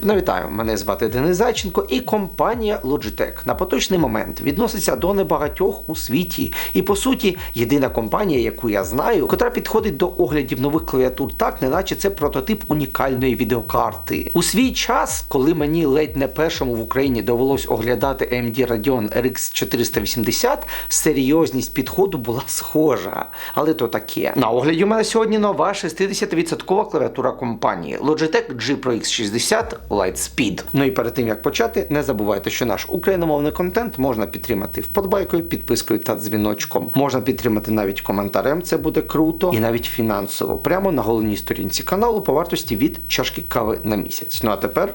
Пані вітаю, мене звати Денис Зайченко і компанія Logitech на поточний момент відноситься до небагатьох у світі. І по суті, єдина компанія, яку я знаю, котра підходить до оглядів нових клавіатур так, неначе це прототип унікальної відеокарти. У свій час, коли мені ледь не першому в Україні довелось оглядати AMD Radeon RX 480, серйозність підходу була схожа. Але то таке. На огляді у мене сьогодні нова 60% клавіатура компанії Logitech G Pro X60 Lightspeed. Ну і перед тим як почати, не забувайте, що наш україномовний контент можна підтримати вподобайкою, підпискою та дзвіночком. Можна підтримати навіть коментарем, це буде круто, і навіть фінансово, прямо на головній сторінці каналу по вартості від чашки кави на місяць. Ну а тепер.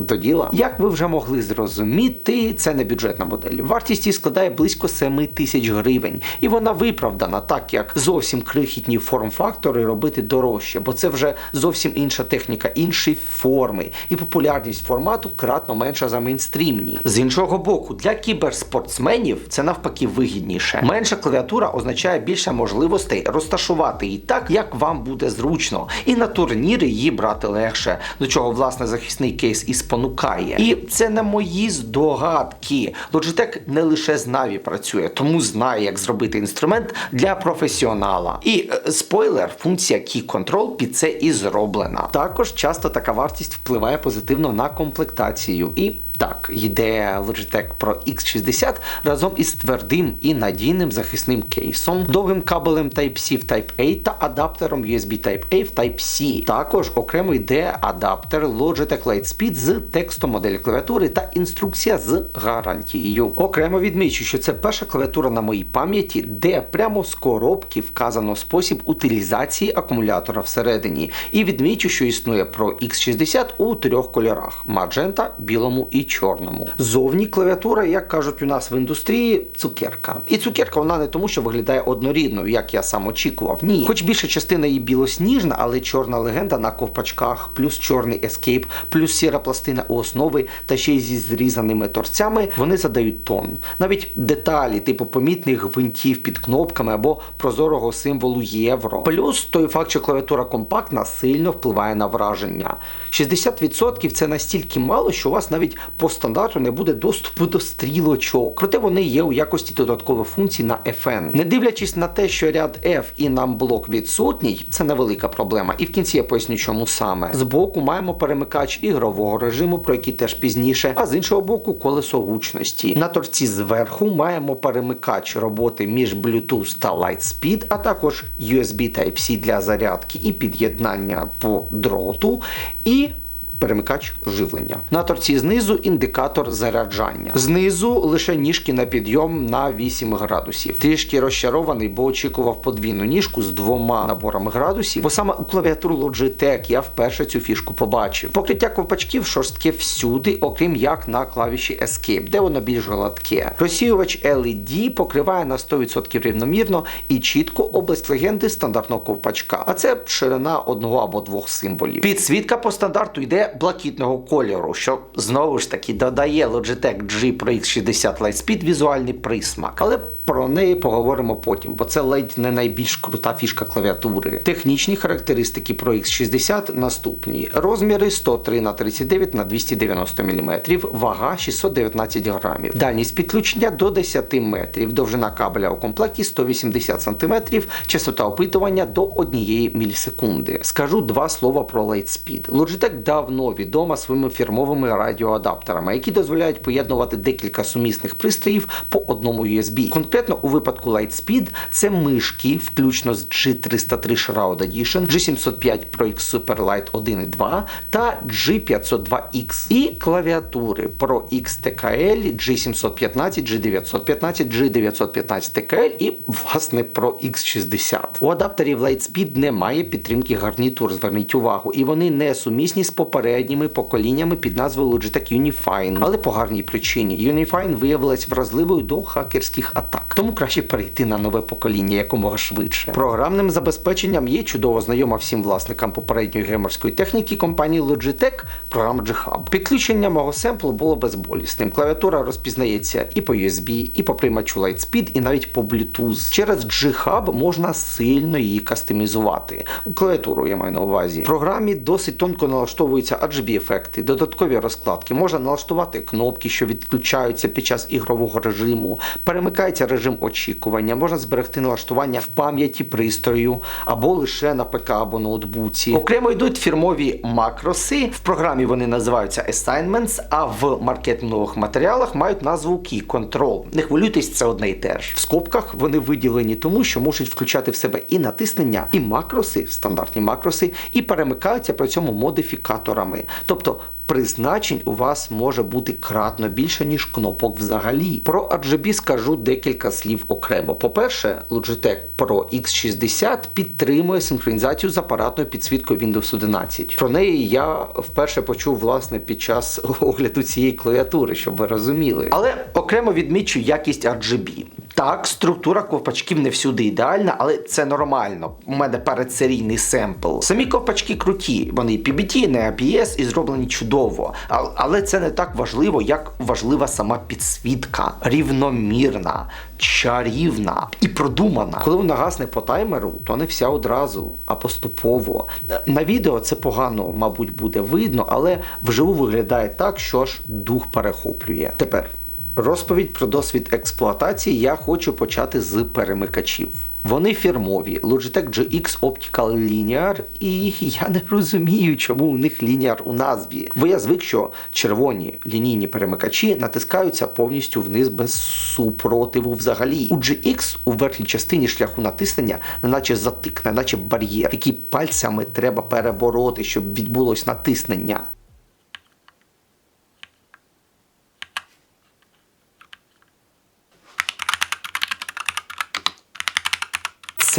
До діла, як ви вже могли зрозуміти, це не бюджетна модель. Вартість її складає близько 7 тисяч гривень, і вона виправдана, так як зовсім крихітні форм-фактори робити дорожче, бо це вже зовсім інша техніка, інші форми, і популярність формату кратно менша за мейнстрімні. З іншого боку, для кіберспортсменів це навпаки вигідніше. Менша клавіатура означає більше можливостей розташувати її так, як вам буде зручно, і на турніри її брати легше, до чого власне захисний кейс і спонукає. І це не мої здогадки. Logitech не лише з Navi працює, тому знає, як зробити інструмент для професіонала. І е, спойлер, функція Key Control під це і зроблена. Також часто така вартість впливає позитивно на комплектацію і. Так, йде Logitech Pro X60 разом із твердим і надійним захисним кейсом, довгим кабелем Type-C в Type-A та адаптером USB Type-A в Type-C. Також окремо йде адаптер Logitech Lightspeed з текстом моделі клавіатури та інструкція з гарантією. Окремо відмічу, що це перша клавіатура на моїй пам'яті, де прямо з коробки вказано спосіб утилізації акумулятора всередині. І відмічу, що існує Pro X60 у трьох кольорах: маджента, білому і чорному. Зовні клавіатура, як кажуть у нас в індустрії, цукерка. І цукерка вона не тому, що виглядає однорідно, як я сам очікував. Ні, хоч більша частина її білосніжна, але чорна легенда на ковпачках, плюс чорний ескейп, плюс сіра пластина у основи та ще й зі зрізаними торцями, вони задають тон. Навіть деталі, типу помітних гвинтів під кнопками або прозорого символу євро. Плюс той факт, що клавіатура компактна, сильно впливає на враження. 60% це настільки мало, що у вас навіть по стандарту не буде доступу до стрілочок. Проте вони є у якості додаткових функцій на FN. Не дивлячись на те, що ряд F і нам блок відсутній, це невелика проблема. І в кінці я поясню, чому саме. Збоку маємо перемикач ігрового режиму, про який теж пізніше, а з іншого боку, колесо гучності. На торці зверху маємо перемикач роботи між Bluetooth та Lightspeed, а також USB Type-C для зарядки і під'єднання по дроту. І перемикач живлення. На торці знизу індикатор заряджання. Знизу лише ніжки на підйом на 8 градусів. Трішки розчарований, бо очікував подвійну ніжку з двома наборами градусів, бо саме у клавіатуру Logitech я вперше цю фішку побачив. Покриття ковпачків шорстке всюди, окрім як на клавіші Escape, де воно більш гладке. Розсіювач LED покриває на 100% рівномірно і чітко область легенди стандартного ковпачка, а це ширина одного або двох символів. Підсвітка по стандарту йде блакитного кольору, що знову ж таки додає Logitech G Pro X60 Lightspeed візуальний присмак. Але про неї поговоримо потім, бо це ледь не найбільш крута фішка клавіатури. Технічні характеристики Pro X60 наступні: розміри 103 на 39 на 290 мм, вага 619 грамів, дальність підключення до 10 метрів, довжина кабеля у комплекті 180 см, частота опитування до 1 мілісекунди. Скажу два слова про Lightspeed. Logitech давно відома своїми фірмовими радіоадаптерами, які дозволяють поєднувати декілька сумісних пристроїв по одному USB. Конкретно у випадку Lightspeed це мишки, включно з G303 Shroud Edition, G705 Pro X Superlight 1 і 2 та G502X і клавіатури Pro X TKL, G715, G915, G915 TKL і власне Pro X60. У адаптерів Lightspeed немає підтримки гарнітур, зверніть увагу, і вони не сумісні з попередніми поколіннями під назвою Logitech Unifine, але по гарній причині. Unifine виявилась вразливою до хакерських атак, тому краще перейти на нове покоління якомога швидше. Програмним забезпеченням є чудово знайома всім власникам попередньої геймерської техніки компанії Logitech програма G-Hub. Підключення мого семплу було безболісним. Клавіатура розпізнається і по USB, і по приймачу Lightspeed, і навіть по Bluetooth. Через G-Hub можна сильно її кастомізувати. У клавіатуру я маю на увазі. В програмі досить тонко налаштовується налаштовуються RGB ефекти, додаткові розкладки, можна налаштувати кнопки, що відключаються під час ігрового режиму, перемикається режим очікування, можна зберегти налаштування в пам'яті пристрою або лише на ПК або ноутбуці. Окремо йдуть фірмові макроси. В програмі вони називаються Assignments, а в маркетингових матеріалах мають назву Key Control. Не хвилюйтесь, це одне і те ж. В скобках вони виділені тому, що можуть включати в себе і натиснення, і макроси, стандартні макроси, і перемикаються при цьому модифікаторами. Тобто призначень у вас може бути кратно більше, ніж кнопок взагалі. Про RGB скажу декілька слів окремо. По-перше, Logitech Pro X60 підтримує синхронізацію з апаратною підсвіткою Windows 11. Про неї я вперше почув власне під час огляду цієї клавіатури, щоб ви розуміли. Але окремо відмічу якість RGB. Так, структура ковпачків не всюди ідеальна, але це нормально. У мене передсерійний семпл. Самі ковпачки круті, вони PBT, не ABS і зроблені чудово. Але це не так важливо, як важлива сама підсвітка. Рівномірна, чарівна і продумана. Коли вона гасне по таймеру, то не вся одразу, а поступово. На відео це погано, мабуть, буде видно, але вживу виглядає так, що ж дух перехоплює. Тепер. Розповідь про досвід експлуатації я хочу почати з перемикачів. Вони фірмові Logitech GX Optical Linear, і я не розумію, чому у них лініар у назві. Бо я звик, що червоні лінійні перемикачі натискаються повністю вниз без супротиву взагалі. У GX у верхній частині шляху натиснення, неначе затик, неначе бар'єр, який пальцями треба перебороти, щоб відбулось натиснення.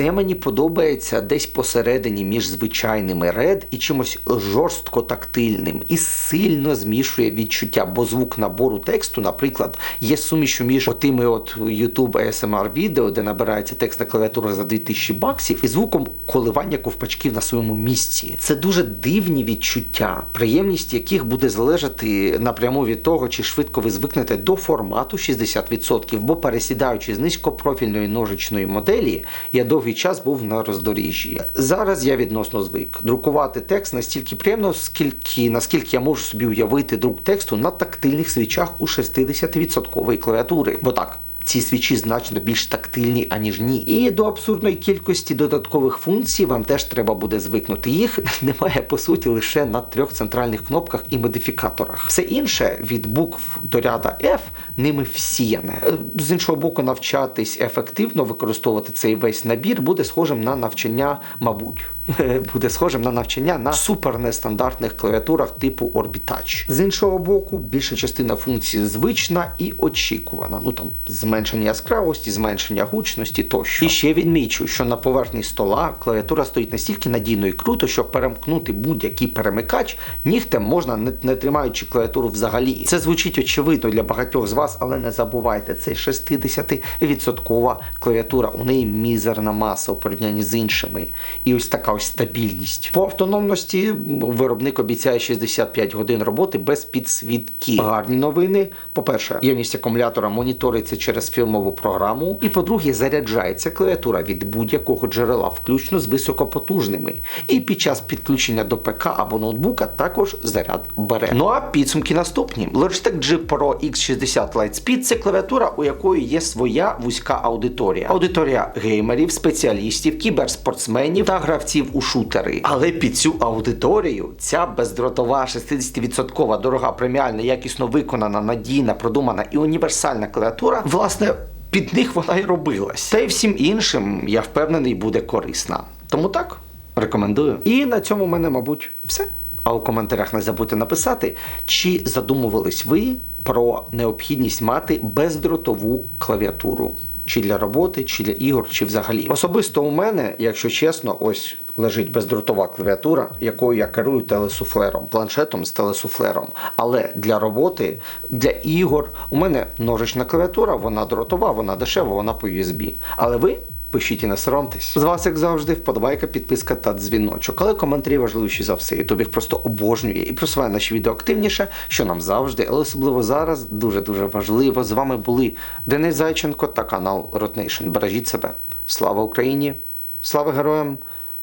Це мені подобається десь посередині між звичайними Red і чимось жорстко тактильним і сильно змішує відчуття, бо звук набору тексту, наприклад, є сумішю між отими от YouTube ASMR відео, де набирається текст на клавіатурах за 2000 баксів, і звуком коливання ковпачків на своєму місці. Це дуже дивні відчуття, приємність яких буде залежати напряму від того, чи швидко ви звикнете до формату 60%, бо пересідаючи з низькопрофільної ножичної моделі, я довгий час був на роздоріжжі. Зараз я відносно звик. Друкувати текст настільки приємно, скільки, наскільки я можу собі уявити друк тексту на тактильних свічах у 60% клавіатури. Бо так. Ці свічі значно більш тактильні, аніж ні. І до абсурдної кількості додаткових функцій вам теж треба буде звикнути. Їх немає по суті лише на трьох центральних кнопках і модифікаторах. Все інше від букв до ряда F ними всіяне. Е, З іншого боку, навчатись ефективно використовувати цей весь набір буде схожим на навчання, мабуть, буде схожим на навчання на супернестандартних клавіатурах типу Orbitouch. З іншого боку, більша частина функцій звична і очікувана. Ну там зменшення яскравості, зменшення гучності тощо. І ще відмічу, що на поверхні стола клавіатура стоїть настільки надійно і круто, що перемкнути будь-який перемикач нігтем можна не, не тримаючи клавіатуру взагалі. Це звучить очевидно для багатьох з вас, але не забувайте, це 60% клавіатура. У неї мізерна маса у порівнянні з іншими. І ось така ось стабільність. По автономності виробник обіцяє 65 годин роботи без підсвітки. Гарні новини. По-перше, ємність акумулятора моніториться через фірмову програму. І по-друге, заряджається клавіатура від будь-якого джерела, включно з високопотужними. І під час підключення до ПК або ноутбука також заряд бере. Ну а підсумки наступні. Logitech G Pro X60 Lightspeed – це клавіатура, у якої є своя вузька аудиторія. Аудиторія геймерів, спеціалістів, кіберспортсменів та гравців у шутери. Але під цю аудиторію ця бездротова 60% дорога преміальна, якісно виконана, надійна, продумана і універсальна клавіатура, власне. Під них вона й робилась. Та й всім іншим, я впевнений, буде корисна. Тому так, рекомендую. І на цьому в мене, мабуть, все. А у коментарях не забудьте написати, чи задумувались ви про необхідність мати бездротову клавіатуру. Чи для роботи, чи для ігор, чи взагалі. Особисто у мене, якщо чесно, ось лежить бездротова клавіатура, якою я керую телесуфлером, планшетом з телесуфлером. Але для роботи, для ігор, у мене ножична клавіатура, вона дротова, вона дешева, вона по USB. Але ви Пишіть і не соромтесь. З вас, як завжди, вподобайка, підписка та дзвіночок. Але коментарі важливіші за все. Ютуб їх просто обожнює і просуває наші відео активніше, що нам завжди, але особливо зараз дуже-дуже важливо. З вами були Денис Зайченко та канал Rotnation. Бережіть себе. Слава Україні! Слава героям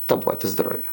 та бувайте здорові!